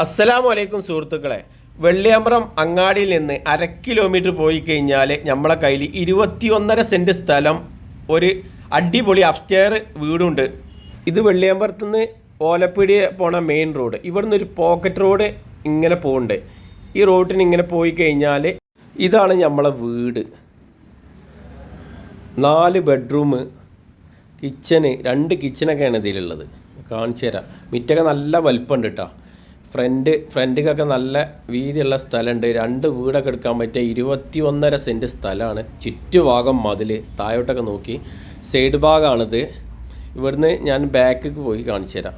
അസ്സലാമു അലൈക്കും സുഹൃത്തുക്കളെ. വെള്ളിയാമ്പ്രം അങ്ങാടിയിൽ നിന്ന് അര കിലോമീറ്റർ പോയി കഴിഞ്ഞാൽ നമ്മളെ കയ്യിൽ ഇരുപത്തിയൊന്നര സെന്റ് സ്ഥലം ഒരു അടിപൊളി അഫ്റ്റെയർ വീടുണ്ട്. ഇത് വെള്ളിയമ്പ്രത്തു നിന്ന് ഓലപ്പിടി പോണ മെയിൻ റോഡ് ഇവിടുന്ന് ഒരു പോക്കറ്റ് റോഡ് ഇങ്ങനെ പോകുന്നുണ്ട് ഈ റോഡിന് ഇങ്ങനെ പോയി കഴിഞ്ഞാൽ ഇതാണ് നമ്മളെ വീട്. നാല് ബെഡ്റൂം കിച്ചന് രണ്ട് കിച്ചനൊക്കെയാണ് ഇതിലുള്ളത്. കാണിച്ചു തരാം. മിറ്റൊക്കെ നല്ല വലിപ്പമുണ്ട് കേട്ടോ ഫ്രണ്ട് ഫ്രണ്ടിക്കൊക്കെ നല്ല വീതിയുള്ള സ്ഥലമുണ്ട്. രണ്ട് വീടൊക്കെ എടുക്കാൻ പറ്റിയ ഇരുപത്തി ഒന്നര സെന്റ് സ്ഥലമാണ്. ചുറ്റുഭാഗം മതിൽ താഴോട്ടൊക്കെ നോക്കി. സൈഡ് ഭാഗമാണിത് ഇവിടുന്ന് ഞാൻ ബാക്കിക്ക് പോയി കാണിച്ചു തരാം.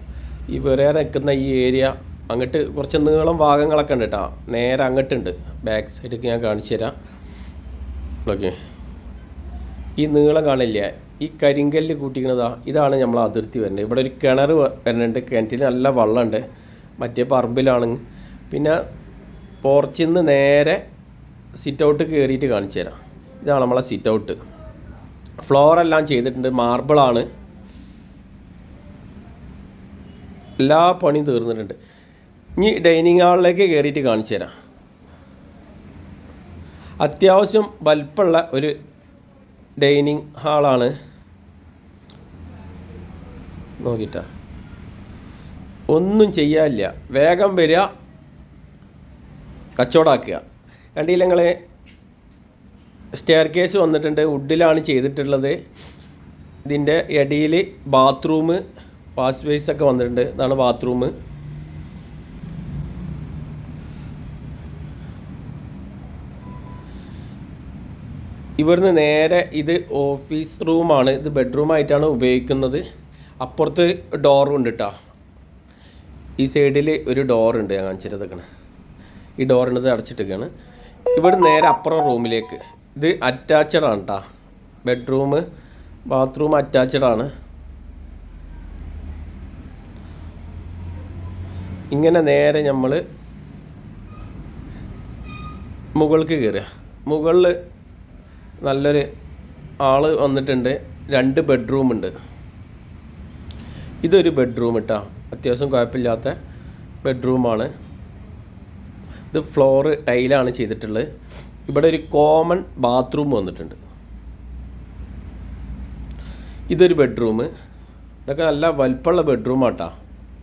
ഈ വേറെ നിൽക്കുന്ന ഈ ഏരിയ അങ്ങോട്ട് കുറച്ച് നീളം ഭാഗങ്ങളൊക്കെ ഉണ്ട് കേട്ടോ. നേരെ അങ്ങോട്ടുണ്ട്. ബാക്ക് സൈഡിലേക്ക് ഞാൻ കാണിച്ചു തരാം. ഓക്കെ ഈ നീളം കാണില്ല? ഈ കരിങ്കല്ല് കൂട്ടിക്കണതാ. ഇതാണ് നമ്മൾ അതിർത്തി വരുന്നത്. ഇവിടെ ഒരു കിണർ വരുന്നുണ്ട്. കിണറ്റിൽ നല്ല വെള്ളമുണ്ട്. മറ്റേ പറമ്പിലാണ്. പിന്നെ പോർച്ചിൽ നിന്ന് നേരെ സിറ്റ് ഔട്ട് കയറിയിട്ട് കാണിച്ചു തരാം. ഇതാണ് നമ്മളെ സിറ്റ് ഔട്ട് ഫ്ലോർ എല്ലാം ചെയ്തിട്ടുണ്ട്. മാർബിളാണ് എല്ലാ പണിയും തീർന്നിട്ടുണ്ട്. ഇനി ഡൈനിങ് ഹാളിലേക്ക് കയറിയിട്ട് കാണിച്ചു തരാം. അത്യാവശ്യം വലുപ്പമുള്ള ഒരു ഡൈനിങ് ഹാളാണ് നോക്കിട്ടാ. ഒന്നും ചെയ്യാനില്ല. വേഗം വരിക. കച്ചവടാക്കുക. കണ്ടില്ല നിങ്ങൾ സ്റ്റെയർ കേസ് വന്നിട്ടുണ്ട്. വുഡിലാണ് ചെയ്തിട്ടുള്ളത്. ഇതിന്റെ ഇടയിൽ ബാത്റൂം വാഷ് ബേസ് ഒക്കെ വന്നിട്ടുണ്ട്. ഇതാണ് ബാത്റൂം ഇവിടുന്ന് നേരെ ഇത് ഓഫീസ് റൂമാണ് ഇത് ബെഡ്റൂമായിട്ടാണ് ഉപയോഗിക്കുന്നത്. അപ്പുറത്ത് ഡോറും ഉണ്ട് കേട്ടോ ഈ സൈഡിൽ ഒരു ഉണ്ട് ഞാൻ കാണിച്ചിട്ടതൊക്കെയാണ് ഈ ഡോറിനത് അടച്ചിട്ടൊക്കെയാണ് ഇവിടെ നേരെ അപ്പുറം റൂമിലേക്ക്. ഇത് അറ്റാച്ചഡ് ആണ് കേട്ടോ ബെഡ്റൂം ബാത്റൂം അറ്റാച്ചഡ് ആണ്. ഇങ്ങനെ നേരെ നമ്മൾ മുകൾക്ക് കയറുക മുകളിൽ നല്ലൊരു ആൾ വന്നിട്ടുണ്ട്. രണ്ട് ബെഡ്റൂം ഉണ്ട്. ഇതൊരു ബെഡ്റൂം ഇട്ടാ അത്യാവശ്യം കുഴപ്പമില്ലാത്ത ബെഡ്റൂമാണ്. ഇത് ഫ്ലോറ് ടൈലാണ് ചെയ്തിട്ടുള്ളത്. ഇവിടെ ഒരു കോമൺ ബാത്റൂം വന്നിട്ടുണ്ട്. ഇതൊരു ബെഡ്റൂം. ഇതൊക്കെ നല്ല വലിപ്പമുള്ള ബെഡ്റൂമാട്ടാ.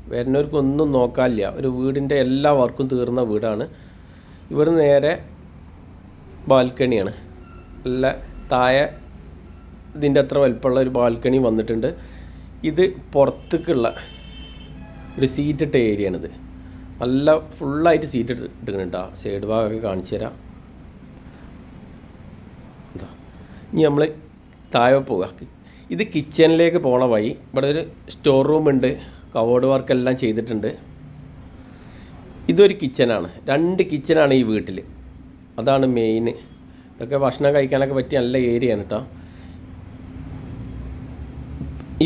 വരുന്നവർക്കൊന്നും നോക്കാനില്ല. ഒരു വീടിന്റെ എല്ലാ വർക്കും തീർന്ന വീടാണ്. ഇവിടെ നേരെ ബാൽക്കണിയാണ്. നല്ല താഴെ ഇതിന്റെ അത്ര വലിപ്പമുള്ള ഒരു ബാൽക്കണി വന്നിട്ടുണ്ട്. ഇത് പുറത്തേക്കുള്ള ഒരു സീറ്റ് ഇട്ട ഏരിയ ആണിത്. നല്ല ഫുള്ളായിട്ട് സീറ്റ് ഇട്ടിട്ടുണ്ട് കേട്ടോ സൈഡ് ഭാഗമൊക്കെ കാണിച്ചു തരാം. ഇനി നമ്മൾ താഴെ പോവുക ഇത് കിച്ചണിലേക്ക് പോണ വഴി ഇവിടെ ഒരു സ്റ്റോർ റൂം ഉണ്ട്. കവോർഡ് വർക്കെല്ലാം ചെയ്തിട്ടുണ്ട്. ഇതൊരു കിച്ചനാണ് രണ്ട് കിച്ചനാണ് ഈ വീട്ടിൽ അതാണ് മെയിൻ ഇതൊക്കെ ഭക്ഷണം കഴിക്കാനൊക്കെ പറ്റിയ നല്ല ഏരിയ ആണ് കേട്ടോ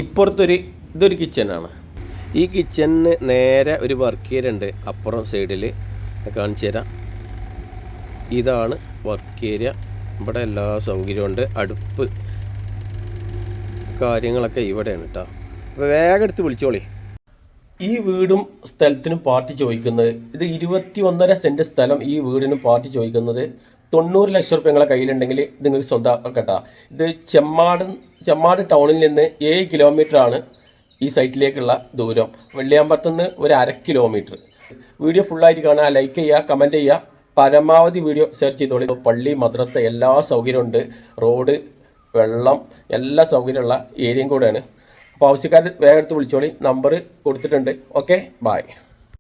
ഇപ്പുറത്തൊരു ഇതൊരു കിച്ചനാണ് ഈ കിച്ചണിന് നേരെ ഒരു വർക്ക് ഏരിയ ഉണ്ട്. അപ്പുറം സൈഡിൽ കാണിച്ചു തരാം. ഇതാണ് വർക്ക് ഏരിയ ഇവിടെ എല്ലാ സൗകര്യവും ഉണ്ട്. അടുപ്പ് കാര്യങ്ങളൊക്കെ ഇവിടെയാണ് കേട്ടോ അപ്പോൾ വേഗം എടുത്ത് വിളിച്ചോളി. ഈ വീടും സ്ഥലത്തിനും പാർട്ടി ചോദിക്കുന്നത് ഇത് ഇരുപത്തി ഒന്നര സെന്റ് സ്ഥലം ഈ വീടിനും പാർട്ടി ചോദിക്കുന്നത് തൊണ്ണൂറ് ലക്ഷം റുപ്യ നിങ്ങളെ കയ്യിലുണ്ടെങ്കിൽ ഇത് നിങ്ങൾക്ക് സ്വന്തമാക്കട്ടാ. ഇത് ചെമ്മാട് ചെമ്മാട് ടൗണിൽ നിന്ന് ഏഴ് കിലോമീറ്റർ ആണ്. ഈ സൈറ്റിലേക്കുള്ള ദൂരം വെള്ളിയാമ്പലത്തു നിന്ന് ഒരു അര കിലോമീറ്റർ. വീഡിയോ ഫുള്ളായിട്ട് കാണുക ലൈക്ക് ചെയ്യുക കമന്റ് ചെയ്യുക. പരമാവധി വീഡിയോ സെർച്ച് ചെയ്തോളി. പള്ളി മദ്രസ എല്ലാ സൗകര്യമുണ്ട് റോഡ് വെള്ളം എല്ലാ സൗകര്യമുള്ള ഏരിയയും കൂടെയാണ്. അപ്പോൾ ആവശ്യക്കാർ വേഗം എടുത്ത് വിളിച്ചോളി. നമ്പർ കൊടുത്തിട്ടുണ്ട്. Okay bye